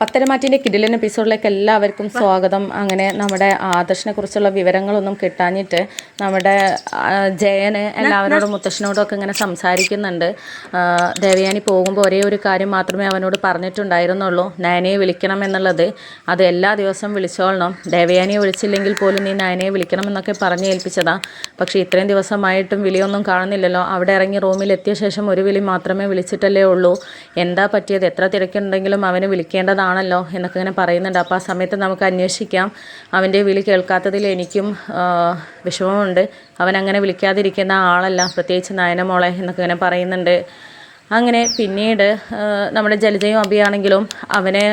പത്തരമാറ്റിന്റെ കിടിലൻ എപ്പിസോഡിലേക്ക് എല്ലാവർക്കും സ്വാഗതം. അങ്ങനെ നമ്മുടെ ആദർശിനെ കുറിച്ചുള്ള വിവരങ്ങളൊന്നും കിട്ടാഞ്ഞിട്ട് നമ്മുടെ ജയന് എല്ലാവരോടും മുത്തശ്ശനോടും ഒക്കെ ഇങ്ങനെ സംസാരിക്കുന്നുണ്ട്. ദേവയാനി പോകുമ്പോൾ ഒരേ ഒരു കാര്യം മാത്രമേ അവനോട് പറഞ്ഞിട്ടുണ്ടായിരുന്നുള്ളൂ. നയനയെ വിളിക്കണം എന്നുള്ളത്. അത് എല്ലാ ദിവസവും വിളിച്ചോളണം. ദേവയാനിയെ വിളിച്ചില്ലെങ്കിൽ പോലും നീ നയനയെ വിളിക്കണം എന്നൊക്കെ പറഞ്ഞ് ഏൽപ്പിച്ചതാ. പക്ഷേ ഇത്രയും ദിവസമായിട്ടും വിളിയൊന്നും കാണുന്നില്ലല്ലോ. അവിടെ ഇറങ്ങി റൂമിൽ എത്തിയ ശേഷം ഒരു വിളി മാത്രമേ വിളിച്ചിട്ടല്ലേ ഉള്ളൂ. എന്താ പറ്റിയത്? എത്ര തിരക്കുണ്ടെങ്കിലും അവന് വിളിക്കേണ്ടതാണല്ലോ എന്നൊക്കെ ഇങ്ങനെ പറയുന്നുണ്ട്. അപ്പോൾ ആ സമയത്ത് നമുക്ക് അന്വേഷിക്കാം. അവന്റെ വിളി കേൾക്കാത്തതിൽ എനിക്കും വിഷമമുണ്ട്. അവൻ അങ്ങനെ വിളിക്കാതിരിക്കുന്ന ആളല്ല. പ്രത്യേകിച്ച് നയനമോളെ എന്നൊക്കെ ഇങ്ങനെ പറയുന്നുണ്ട്. അങ്ങനെ പിന്നീട് നമ്മുടെ ജലജയും അഭിയാണെങ്കിലും അവനെ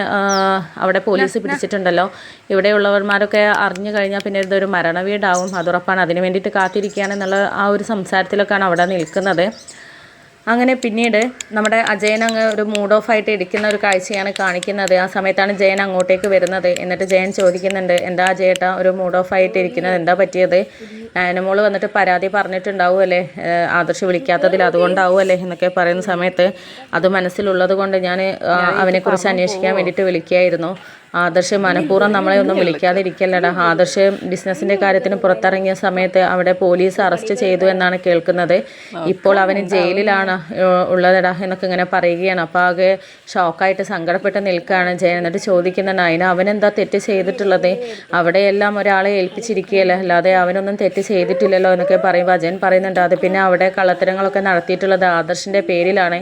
അവിടെ പോലീസ് പിടിച്ചിട്ടുണ്ടല്ലോ. ഇവിടെയുള്ളവർമാരൊക്കെ അറിഞ്ഞു കഴിഞ്ഞാൽ പിന്നെ ഇതൊരു മരണവീടാവും. അതുറപ്പാണ് അതിന് വേണ്ടിയിട്ട് കാത്തിരിക്കുകയാണെന്നുള്ള ആ ഒരു സംസാരത്തിലൊക്കെയാണ് അവിടെ നിൽക്കുന്നത്. അങ്ങനെ പിന്നീട് നമ്മുടെ അജയൻ അങ്ങ് ഒരു മൂഡ് ഓഫ് ആയിട്ട് ഇരിക്കുന്ന ഒരു കാഴ്ചയാണ് കാണിക്കുന്നത്. ആ സമയത്താണ് ജയൻ അങ്ങോട്ടേക്ക് വരുന്നത്. എന്നിട്ട് ജയൻ ചോദിക്കുന്നുണ്ട് എന്താ അജയേട്ട ഒരു മൂഡ് ഓഫ് ആയിട്ട് ഇരിക്കുന്നത്? എന്താ പറ്റിയത്? ആനമോൾ വന്നിട്ട് പരാതി പറഞ്ഞിട്ടുണ്ടാവുമല്ലേ അല്ലേ? ആദർശ് വിളിക്കാത്തതിൽ അതുകൊണ്ടാവുമല്ലേ എന്നൊക്കെ പറയുന്ന സമയത്ത് അത് മനസ്സിലുള്ളത് കൊണ്ട് ഞാൻ അവനെക്കുറിച്ച് അന്വേഷിക്കാൻ വേണ്ടിയിട്ട് വിളിക്കുകയായിരുന്നു. ആദർശ് മനഃപൂർവം നമ്മളെ ഒന്നും വിളിക്കാതിരിക്കല്ലടാ. ആദർശ് ബിസിനസിന്റെ കാര്യത്തിന് പുറത്തിറങ്ങിയ സമയത്ത് അവിടെ പോലീസ് അറസ്റ്റ് ചെയ്തു എന്നാണ് കേൾക്കുന്നത്. ഇപ്പോൾ അവന് ജയിലിലാണ് ഉള്ളതടാ എന്നൊക്കെ ഇങ്ങനെ പറയുകയാണ്. അപ്പോൾ ആകെ ഷോക്കായിട്ട് സങ്കടപ്പെട്ട് നിൽക്കുകയാണ് ജയൻ. എന്നിട്ട് ചോദിക്കുന്ന നയന അവനെന്താ തെറ്റ് ചെയ്തിട്ടുള്ളത്? അവിടെയെല്ലാം ഒരാളെ ഏൽപ്പിച്ചിരിക്കുകയല്ലേ? അല്ലാതെ അവനൊന്നും തെറ്റ് ചെയ്തിട്ടില്ലല്ലോ എന്നൊക്കെ പറയുമ്പോൾ അജയൻ പറയുന്നുണ്ട്. അത് പിന്നെ അവിടെ കള്ളത്തരങ്ങളൊക്കെ നടത്തിയിട്ടുള്ളത് ആദർശിന്റെ പേരിലാണ്.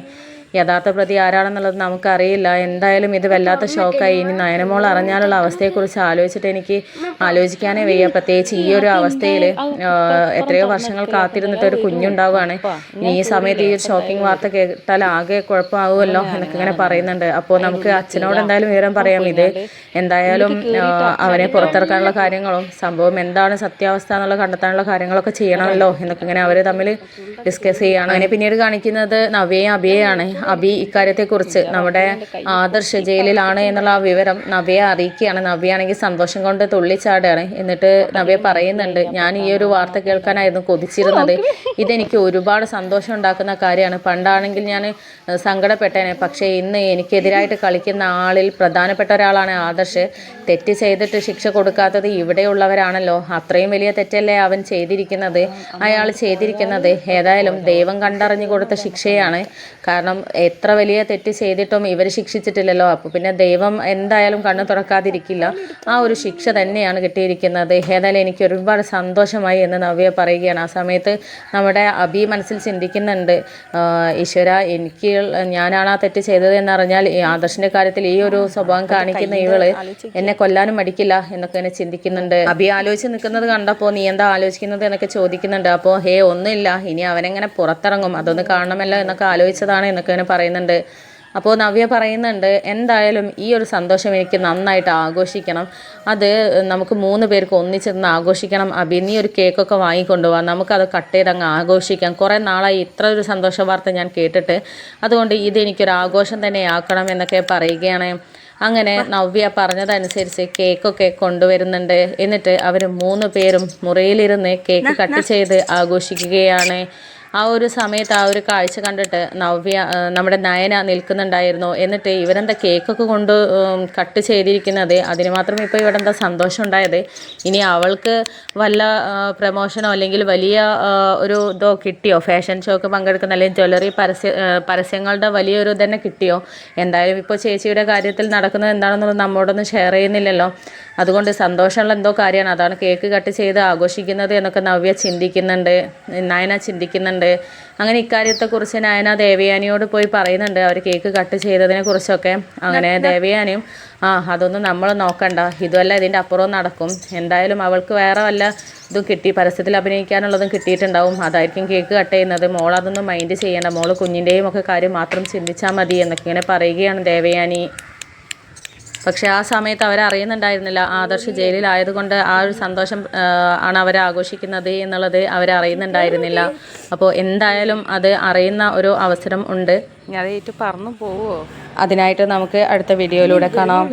യഥാർത്ഥ പ്രതി ആരാണെന്നുള്ളത് നമുക്കറിയില്ല. എന്തായാലും ഇത് വല്ലാത്ത ഷോക്കായി ഇനി നയനമോൾ അറിഞ്ഞാലുള്ള അവസ്ഥയെക്കുറിച്ച് ആലോചിച്ചിട്ട് എനിക്ക് ആലോചിക്കാനേ വയ്യ. പ്രത്യേകിച്ച് ഈ ഒരു അവസ്ഥയിൽ എത്രയോ വർഷങ്ങൾ കാത്തിരുന്നിട്ട് ഒരു കുഞ്ഞുണ്ടാവുകയാണ്. ഇനി ഈ സമയത്ത് ഈ ഒരു ഷോക്കിംഗ് വാർത്ത കേട്ടാൽ ആകെ കുഴപ്പമാവുമല്ലോ എന്നൊക്കെ ഇങ്ങനെ പറയുന്നുണ്ട്. അപ്പോൾ നമുക്ക് അച്ഛനോട് എന്തായാലും വിവരം പറയാം. ഇത് എന്തായാലും അവനെ പുറത്തിറക്കാനുള്ള കാര്യങ്ങളും സംഭവം എന്താണ് സത്യാവസ്ഥ എന്നുള്ള കണ്ടെത്താനുള്ള കാര്യങ്ങളൊക്കെ ചെയ്യണമല്ലോ എന്നൊക്കെ ഇങ്ങനെ അവർ തമ്മിൽ ഡിസ്കസ് ചെയ്യുകയാണ് അതിനെ പിന്നീട് കാണിക്കുന്നത് നവ്യയും അഭിയെയാണ്. അഭി ഇക്കാര്യത്തെക്കുറിച്ച് നമ്മുടെ ആദർശ് ജയിലിലാണ് എന്നുള്ള ആ വിവരം നവ്യെ അറിയിക്കുകയാണ്. നവ്യയാണെങ്കിൽ സന്തോഷം കൊണ്ട് തുള്ളിച്ചാടുകയാണ് എന്നിട്ട് നവ്യ പറയുന്നുണ്ട് ഞാൻ ഈ ഒരു വാർത്ത കേൾക്കാനായിരുന്നു കൊതിച്ചിരുന്നത്. ഇതെനിക്ക് ഒരുപാട് സന്തോഷം ഉണ്ടാക്കുന്ന കാര്യമാണ്. പണ്ടാണെങ്കിൽ ഞാൻ സങ്കടപ്പെട്ടേനെ. പക്ഷേ ഇന്ന് എനിക്കെതിരായിട്ട് കളിക്കുന്ന ആളിൽ പ്രധാനപ്പെട്ട ഒരാളാണ് ആദർശ്. തെറ്റ് ചെയ്തിട്ട് ശിക്ഷ കൊടുക്കാത്തത് ഇവിടെയുള്ളവരാണല്ലോ. അത്രയും വലിയ തെറ്റല്ലേ അവൻ ചെയ്തിരിക്കുന്നത്? അയാൾ ചെയ്തിരിക്കുന്നത്. ഏതായാലും ദൈവം കണ്ടറിഞ്ഞു കൊടുത്ത ശിക്ഷയാണ്. കാരണം എത്ര വലിയ തെറ്റ് ചെയ്തിട്ടും ഇവർ ശിക്ഷിച്ചിട്ടില്ലല്ലോ. അപ്പോൾ പിന്നെ ദൈവം എന്തായാലും കണ്ണു തുറക്കാതിരിക്കില്ല. ആ ഒരു ശിക്ഷ തന്നെയാണ് കിട്ടിയിരിക്കുന്നത്. ഏതായാലും എനിക്ക് ഒരുപാട് സന്തോഷമായി എന്ന് നവ്യ പറയുകയാണ്. ആ സമയത്ത് നമ്മുടെ അഭി മനസ്സിൽ ചിന്തിക്കുന്നുണ്ട് ഈശ്വര എനിക്ക് ഞാനാണ് ആ തെറ്റ് ചെയ്തത് എന്നറിഞ്ഞാൽ ഈ ആദർശിന്റെ കാര്യത്തിൽ ഈ ഒരു സ്വഭാവം കാണിക്കുന്ന ഇവൾ എന്നെ കൊല്ലാനും മടിക്കില്ല എന്നൊക്കെ എന്നെ ചിന്തിക്കുന്നുണ്ട്. അഭി ആലോചിച്ച് നിൽക്കുന്നത് കണ്ടപ്പോൾ നീ എന്താ ആലോചിക്കുന്നത് എന്നൊക്കെ ചോദിക്കുന്നുണ്ട്. അപ്പോൾ ഹേ ഒന്നുമില്ല. ഇനി അവനെങ്ങനെ പുറത്തിറങ്ങും? അതൊന്ന് കാണണമല്ലോ എന്നൊക്കെ ആലോചിച്ചതാണ് എന്നൊക്കെ ഇങ്ങനെ പറയുന്നുണ്ട്. അപ്പോൾ നവ്യ പറയുന്നുണ്ട് എന്തായാലും ഈ ഒരു സന്തോഷം എനിക്ക് നന്നായിട്ട് ആഘോഷിക്കണം. അത് നമുക്ക് മൂന്ന് പേർക്ക് ഒന്നിച്ചിരുന്ന് ആഘോഷിക്കണം. അഭി നീ ഒരു കേക്കൊക്കെ വാങ്ങിക്കൊണ്ടുപോകാം നമുക്കത് കട്ട് ചെയ്ത് അങ്ങ് ആഘോഷിക്കാം. കുറേ നാളായി ഇത്ര ഒരു സന്തോഷ വാർത്ത ഞാൻ കേട്ടിട്ട്. അതുകൊണ്ട് ഇതെനിക്കൊരു ആഘോഷം തന്നെ ആക്കണം എന്നൊക്കെ പറയുകയാണ്. അങ്ങനെ നവ്യ പറഞ്ഞതനുസരിച്ച് കേക്കൊക്കെ കൊണ്ടുവരുന്നുണ്ട്. എന്നിട്ട് അവർ മൂന്ന് പേരും മുറിയിലിരുന്ന് കേക്ക് കട്ട് ചെയ്ത് ആഘോഷിക്കുകയാണ്. ആ ഒരു സമയത്ത് ആ ഒരു കാഴ്ച കണ്ടിട്ട് നവ്യ നമ്മുടെ നയന നിൽക്കുന്നുണ്ടായിരുന്നു. എന്നിട്ട് ഇവരെന്താ കേക്കൊക്കെ കൊണ്ട് കട്ട് ചെയ്തിരിക്കുന്നത്? അതിന് മാത്രം ഇപ്പോൾ ഇവിടെ എന്താ സന്തോഷം ഉണ്ടായത് ഇനി അവൾക്ക് വല്ല പ്രമോഷനോ അല്ലെങ്കിൽ വലിയ ഒരു ഇതോ കിട്ടിയോ? ഫാഷൻ ഷോക്ക് പങ്കെടുക്കുന്ന അല്ലെങ്കിൽ ജ്വല്ലറി പരസ്യ പരസ്യങ്ങളുടെ വലിയൊരു തന്നെ കിട്ടിയോ? എന്തായാലും ഇപ്പോൾ ചേച്ചിയുടെ കാര്യത്തിൽ നടക്കുന്നത് എന്താണെന്നുള്ളത് നമ്മോടൊന്നും ഷെയർ ചെയ്യുന്നില്ലല്ലോ. അതുകൊണ്ട് സന്തോഷമുള്ള എന്തോ കാര്യമാണ്. അതാണ് കേക്ക് കട്ട് ചെയ്ത് ആഘോഷിക്കുന്നത് എന്നൊക്കെ നവ്യ ചിന്തിക്കുന്നുണ്ട്. നയന ചിന്തിക്കുന്നുണ്ട്. അങ്ങനെ ഇക്കാര്യത്തെക്കുറിച്ച് നയന ദേവയാനിയോട് പോയി പറയുന്നുണ്ട്. അവർ കേക്ക് കട്ട് ചെയ്തതിനെ കുറിച്ചൊക്കെ. അങ്ങനെ ദേവയാനിയും ആ അതൊന്നും നമ്മൾ നോക്കണ്ട. ഇതുമല്ല ഇതിന്റെ അപ്പുറവും നടക്കും. എന്തായാലും അവൾക്ക് വേറെ വല്ല ഇതും കിട്ടി. പരസ്യത്തിൽ അഭിനയിക്കാനുള്ളതും കിട്ടിയിട്ടുണ്ടാവും. അതായിരിക്കും കേക്ക് കട്ട് ചെയ്യുന്നത്. മോൾ അതൊന്നും മൈൻഡ് ചെയ്യേണ്ട. മോൾ കുഞ്ഞിന്റെയും ഒക്കെ കാര്യം മാത്രം ചിന്തിച്ചാൽ മതി എന്നൊക്കെ ഇങ്ങനെ പറയുകയാണ് ദേവയാനി. പക്ഷെ ആ സമയത്ത് അവരറിയുന്നുണ്ടായിരുന്നില്ല ആദർശ് ജയിലിലായതുകൊണ്ട് ആ ഒരു സന്തോഷം ആണ് അവർ ആഘോഷിക്കുന്നത് എന്നുള്ളത് അവരറിയുന്നുണ്ടായിരുന്നില്ല. അപ്പോൾ എന്തായാലും അത് അറിയുന്ന ഒരു അവസരം ഉണ്ട്. അതേറ്റ് പറഞ്ഞു പോവോ? അതിനായിട്ട് നമുക്ക് അടുത്ത വീഡിയോയിലൂടെ കാണാം.